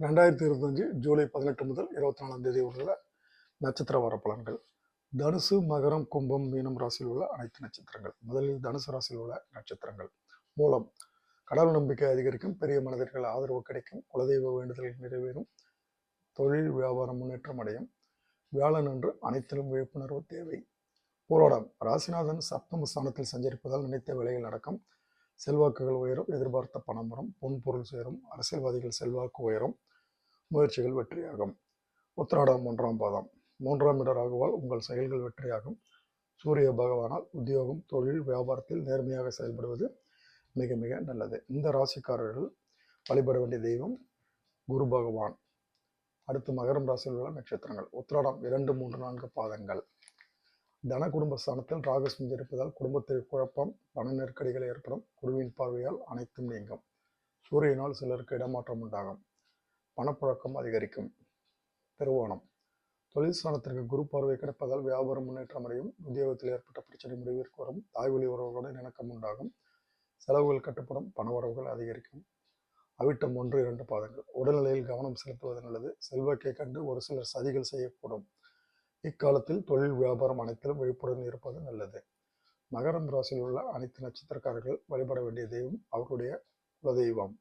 ரெண்டாயிரத்தி இருபத்தஞ்சு ஜூலை பதினெட்டு முதல் இருபத்தி நாலாம் தேதி உள்ள நட்சத்திர வர பலன்கள் தனுசு மகரம் கும்பம் மீனம் ராசியில் உள்ள அனைத்து நட்சத்திரங்கள். முதலில் தனுசு ராசியில் உள்ள நட்சத்திரங்கள். மூலம் கடவுள் நம்பிக்கை அதிகரிக்கும் பெரிய மனிதர்கள் ஆதரவு கிடைக்கும் குலதெய்வ வேண்டுதல்கள் நிறைவேறும் தொழில் வியாபாரம் முன்னேற்றம் அடையும் வியாழன் அன்று அனைத்திலும் விழிப்புணர்வு தேவை. போராடம் ராசிநாதன் சப்தம ஸ்தானத்தில் சஞ்சரிப்பதால் நினைத்த வேலைகள் நடக்கும் செல்வாக்குகள் உயரும் எதிர்பார்த்த பணம் வரும் பொன்பொருள் சேரும் அரசியல்வாதிகள் செல்வாக்கு உயரும் முயற்சிகள் வெற்றியாகும். உத்திராடம் மூன்றாம் பாதம். மூன்றாம் இடராகுவால் உங்கள் செயல்கள் வெற்றியாகும். சூரிய பகவானால் உத்தியோகம் தொழில் வியாபாரத்தில் நேர்மையாக செயல்படுவது மிக மிக நல்லது. இந்த ராசிக்காரர்கள் வழிபட வேண்டிய தெய்வம் குரு பகவான். அடுத்து மகரம் ராசியில் உள்ள நட்சத்திரங்கள். உத்திராடம் இரண்டு மூன்று நான்கு பாதங்கள். தன குடும்ப ஸ்தானத்தில் ராகு இருப்பதால் குடும்பத்தில் குழப்பம் பண நெருக்கடிகள் ஏற்படும். குருவின் பார்வையால் அனைத்தும் நீங்கும். சூரியனால் சிலருக்கு இடமாற்றம் உண்டாகும். பணப்புழக்கம் அதிகரிக்கும். திருவோணம் தொழில் ஸ்தானத்திற்கு குரு பார்வை கிடைப்பதால் வியாபாரம் முன்னேற்றம் அடையும். உத்தியோகத்தில் ஏற்பட்ட பிரச்சனை முடிவிற்கு வரும். தாய்வழி உறவுகளுடன் இணக்கம் உண்டாகும். செலவுகள் கட்டுப்படும். பணவரவுகள் அதிகரிக்கும். அவிட்டம் ஒன்று இரண்டு பாதங்கள். உடல்நிலையில் கவனம் செலுத்துவது நல்லது. செல்வாக்கை கண்டு ஒரு சிலர் சதிகள் செய்யக்கூடும். இக்காலத்தில் தொழில் வியாபாரம் அனைத்திலும் விழிப்புடன் இருப்பது நல்லது. மகரம் ராசியில் உள்ள அனைத்து நட்சத்திரக்காரர்கள் வழிபட வேண்டிய தெய்வம் அவருடைய குலதெய்வம்.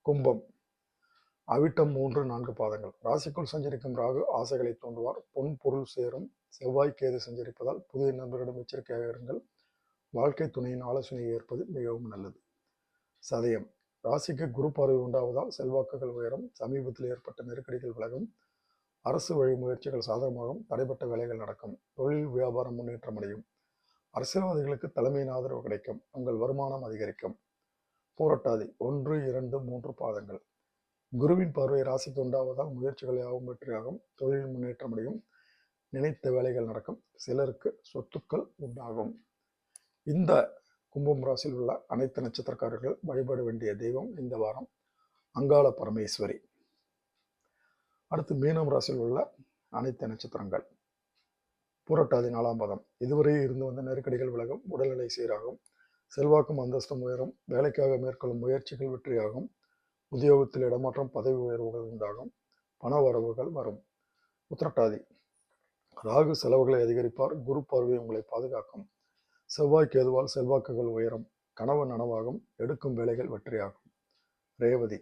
கும்பம். அவிட்டம் மூன்று நான்கு பாதங்கள். ராசிக்குள் சஞ்சரிக்கும் ராகு ஆசைகளை தூண்டுவார். பொன் பொருள் சேரும். செவ்வாய் கேது சஞ்சரிப்பதால் புதிய நண்பர்களிடம் எச்சரிக்கையாக இருங்கள். வாழ்க்கை துணையின் ஆலோசனை ஏற்பது மிகவும் நல்லது. சதயம். ராசிக்கு குரு பார்வை உண்டாவதால் செல்வாக்குகள் உயரும். சமீபத்தில் ஏற்பட்ட நெருக்கடிகள் விலகும். அரசு வழி முயற்சிகள் சாதகமாகவும் தடைப்பட்ட வேலைகள் நடக்கும். தொழில் வியாபாரம் முன்னேற்றம் அடையும். அரசியல்வாதிகளுக்கு தலைமையின் ஆதரவு கிடைக்கும். உங்கள் வருமானம் அதிகரிக்கும். போராட்டாதி. ஒன்று இரண்டு மூன்று பாதங்கள். குருவின் பார்வை ராசிக்கு உண்டாவதால் முயற்சிகள் ஆகும் வெற்றியாகும். தொழில் முன்னேற்றம் அடையும். நினைத்த வேலைகள் நடக்கும். சிலருக்கு சொத்துக்கள் உண்டாகும். இந்த கும்பம் ராசியில் உள்ள அனைத்து நட்சத்திரக்காரர்கள் வழிபட வேண்டிய தெய்வம் இந்த வாரம் அங்காள பரமேஸ்வரி. அடுத்து மீனம் ராசியில் உள்ள அனைத்து நட்சத்திரங்கள். புரட்டாதி நாலாம் பதம். இதுவரை இருந்து வந்த நெருக்கடிகள் விலகும். உடல்நிலை சீராகும். செல்வாக்கும் அந்தஸ்தும் உயரும். வேலைக்காக மேற்கொள்ளும் முயற்சிகள் வெற்றியாகும். உத்தியோகத்தில் இடமாற்றம் பதவி உயர்வுகள் உண்டாகும் பண வரவுகள் வரும். உத்திரட்டாதி. ராகு செலவுகளை அதிகரிப்பார் குரு பார்வை உங்களை பாதுகாக்கும். செவ்வாய் கேதுவால் செல்வாக்குகள் உயரும் கனவு நனவாகும் எடுக்கும் வேலைகள் வெற்றியாகும். ரேவதி.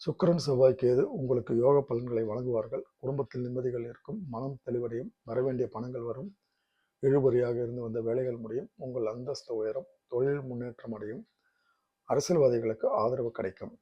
சுக்கரன் செவ்வாய் கேது உங்களுக்கு யோக பலன்களை வழங்குவார்கள். குடும்பத்தில் நிம்மதிகள் இருக்கும் மனம் தெளிவடையும் வரவேண்டிய பணங்கள் வரும். இழுபறியாக இருந்து வந்த வேலைகள் முடியும் உங்கள் அந்தஸ்து உயரும் தொழில் முன்னேற்றம் அடையும். அரசியல்வாதிகளுக்கு ஆதரவு கிடைக்கும்.